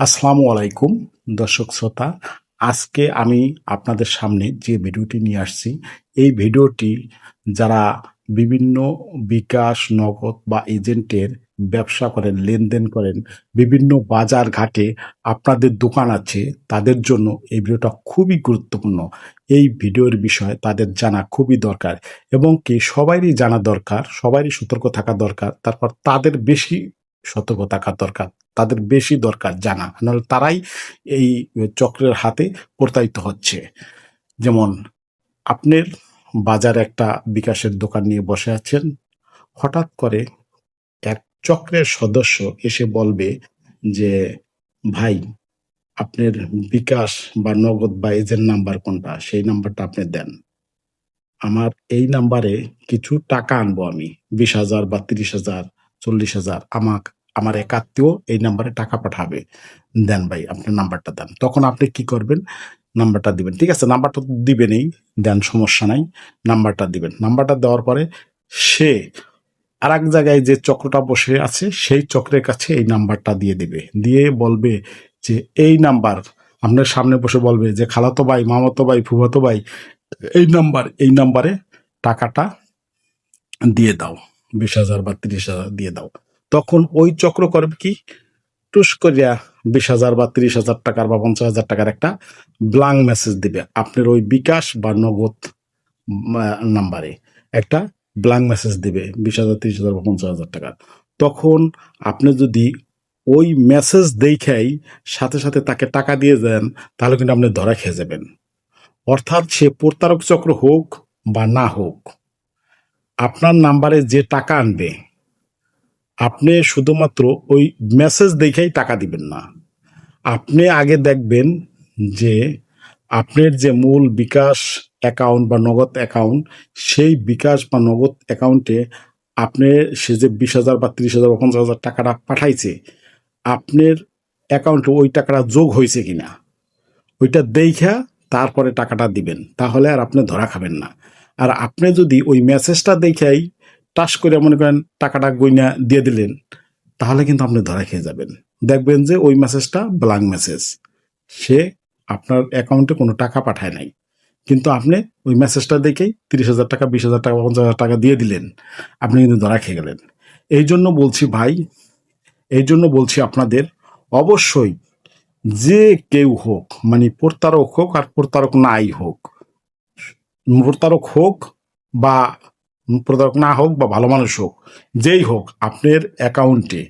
আসসালামু আলাইকুম, দর্শক শ্রোতা। আজকে আমি আপনাদের সামনে যে ভিডিওটি নিয়ে আসছি, এই ভিডিওটি যারা বিভিন্ন বিকাশ, নগদ বা এজেন্টের ব্যবসা করেন, লেনদেন করেন, বিভিন্ন বাজার ঘাটে আপনাদের দোকান আছে, তাদের জন্য এই ভিডিওটা খুবই গুরুত্বপূর্ণ। এই ভিডিওর বিষয়ে তাদের জানা খুবই দরকার এবং কি সবারই জানা দরকার সবারই সতর্ক থাকা দরকার, তারপর তাদের বেশি সতর্ক থাকা দরকার। তাদের বেশি দরকার জানা। নাহলে তারাই এই চক্রের হাতে প্রতারিত হচ্ছে। যেমন আপনার বাজার একটা বিকাশের দোকান নিয়ে বসে আছেন, হঠাৎ করে এক চক্রের সদস্য এসে বলবে যে, ভাই, আপনার বিকাশ বা নগদ বা এজেন্ট নাম্বার কোনটা? সেই নাম্বারটা আপনি দেন। আমার এই নাম্বারে কিছু টাকা আনব আমি। বিশ হাজার বা তিরিশ হাজার, চল্লিশ হাজার, আমাক আমার এক আত্মীয় এই নাম্বারে টাকা পাঠাবে। দেন ভাই আপনার নাম্বারটা দেন। তখন আপনি কি করবেন? নাম্বারটা দিবেন, ঠিক আছে? নাম্বারটা দিবেনই, দেন সমস্যা নাই নাম্বারটা দিবেন। নাম্বারটা দেওয়ার পরে সে আর এক জায়গায় যে চক্রটা বসে আছে, সেই চক্রের কাছে এই নাম্বারটা দিয়ে দিবে। দিয়ে বলবে যে, এই নাম্বার আপনার সামনে বসে বলবে যে, খালাতো ভাই, মামাতো ভাই, ফুফাতো ভাই, এই নাম্বার এই নাম্বারে টাকাটা দিয়ে দাও। বিশ হাজার বা তিরিশ হাজার দিয়ে দাও। তখন ওই চক্র করবে কি? টুস করিয়া বিশ হাজার বা তিরিশ হাজার টাকার বা পঞ্চাশ হাজার টাকার একটা ব্লাঙ্ক মেসেজ দিবে আপনার ওই বিকাশ বা নগদ নাম্বারে একটা ব্লাঙ্ক মেসেজ দিবে বিশ হাজার, তিরিশ হাজার বা পঞ্চাশ হাজার টাকা তখন আপনি যদি ওই মেসেজ দেখেই সাথে সাথে তাকে টাকা দিয়ে দেন, তাহলে কিন্তু আপনি ধরা খেয়ে যাবেন। অর্থাৎ সে প্রতারক চক্র হোক বা না হোক, আপনার নাম্বারে যে টাকা আনবে আপনি শুধুমাত্র ওই মেসেজ দেখেই টাকা দিবেন না। আপনি আগে দেখবেন যে আপনার যে মূল বিকাশ অ্যাকাউন্ট বা নগদ অ্যাকাউন্ট সেই বিকাশ বা নগদ অ্যাকাউন্টে আপনি সে যে বিশ হাজার বা তিরিশ হাজার বা পঞ্চাশ হাজার টাকাটা পাঠাইছে, আপনার অ্যাকাউন্টে ওই টাকাটা যোগ হয়েছে কিনা, ওইটা দেখা তারপরে টাকাটা দিবেন। তাহলে আর আপনি ধরা খাবেন না। আর আপনি যদি ওই মেসেজটা দেখাই টাস করে মনে করেন টাকাটা গইনা দিয়ে দিলেন, তাহলে কিন্তু আপনি ধরা খেয়ে যাবেন। দেখবেন যে ওই মেসেজটা ব্লাঙ্ক মেসেজ সে আপনার অ্যাকাউন্টে কোনো টাকা পাঠায় নাই। কিন্তু আপনি ওই মেসেজটা দেখেই তিরিশ হাজার টাকা, বিশ হাজার টাকা, পঞ্চাশ হাজার টাকা দিয়ে দিলেন, আপনি কিন্তু ধরা খেয়ে গেলেন। এই জন্য বলছি ভাই, এই জন্য বলছি আপনাদের, অবশ্যই যে কেউ হোক মানে প্রতারক হোক আর প্রতারক নাই হোক, প্রতারক হোক বা প্রতারক না হোক বা ভালো মানুষ হোক, যেই হোক, আপনার অ্যাকাউন্টে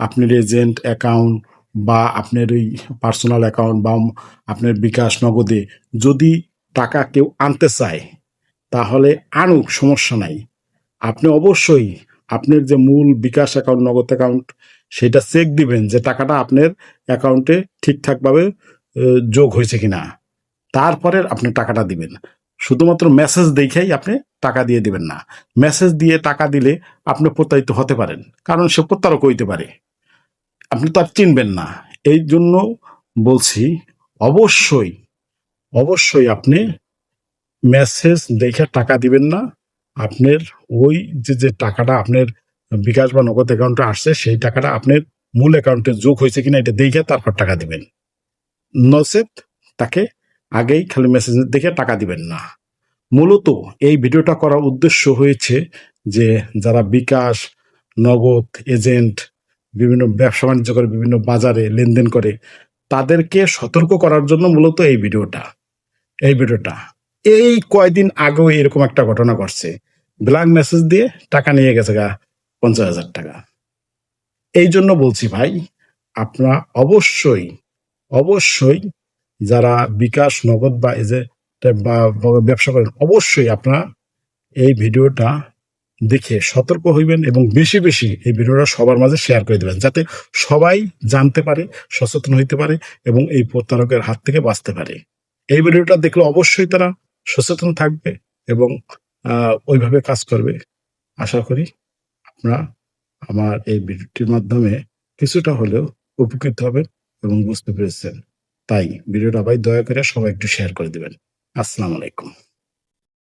আপনার এজেন্ট অ্যাকাউন্ট বা আপনার ওই পার্সোনাল অ্যাকাউন্ট বা আপনার বিকাশ নগদে যদি টাকা কেউ আনতে চায়, তাহলে আনুক, সমস্যা নাই। আপনি অবশ্যই আপনার যে মূল বিকাশ অ্যাকাউন্ট নগদ অ্যাকাউন্ট সেটা চেক দিবেন যে টাকাটা আপনার অ্যাকাউন্টে ঠিকঠাকভাবে যোগ হয়েছে কিনা। তারপরে আপনি টাকাটা দিবেন। শুধুমাত্র মেসেজ দেখেই আপনি টাকা দিয়ে দিবেন না। মেসেজ দিয়ে টাকা দিলে আপনি প্রতারিত হতে পারেন। কারণ সে প্রতারক হইতে পারে। আপনি তো আর চিনবেন না। এই জন্য বলছি, অবশ্যই অবশ্যই আপনি মেসেজ দেখে টাকা দিবেন না। আপনার ওই যে যে টাকাটা আপনার বিকাশ বা নগদ অ্যাকাউন্টে আসছে, সেই টাকাটা আপনার মূল অ্যাকাউন্টে যোগ হয়েছে কিনা এটা দেখে তারপর টাকা দিবেন। নচেত তাকে আগেই খালি মেসেজ দেখে টাকা দিবেন না। মূলত এই ভিডিওটা করার উদ্দেশ্য হয়েছে যে যারা বিকাশ, নগদ, এজেন্ট, বিভিন্ন ব্যবসা বাণিজ্য করে, বিভিন্ন বাজারে লেনদেন করে, তাদেরকে সতর্ক করার জন্য মূলত এই ভিডিওটা। এই ভিডিওটা। এই কয়দিন আগেও এরকম একটা ঘটনা ঘটছে। ব্ল্যাঙ্ক মেসেজ দিয়ে টাকা নিয়ে গেছে গা পঞ্চাশ হাজার টাকা। এই জন্য বলছি ভাই, আপনারা অবশ্যই অবশ্যই যারা বিকাশ, নগদ বা এজে বা ব্যবসা করেন, অবশ্যই আপনারা এই ভিডিওটা দেখে সতর্ক হইবেন এবং বেশি বেশি এই ভিডিওটা সবার মাঝে শেয়ার করে দেবেন, যাতে সবাই জানতে পারে, সচেতন হইতে পারে এবং এই প্রতারকের হাত থেকে বাঁচতে পারে। এই ভিডিওটা দেখলে অবশ্যই তারা সচেতন থাকবে এবং ওইভাবে কাজ করবে। আশা করি আপনারা আমার এই ভিডিওটির মাধ্যমে কিছুটা হলেও উপকৃত হবেন এবং বুঝতে পেরেছেন। তাই ভিডিওটা ভাই দয়া করে সবাই একটু শেয়ার করে দিবেন। আসসালামু আলাইকুম।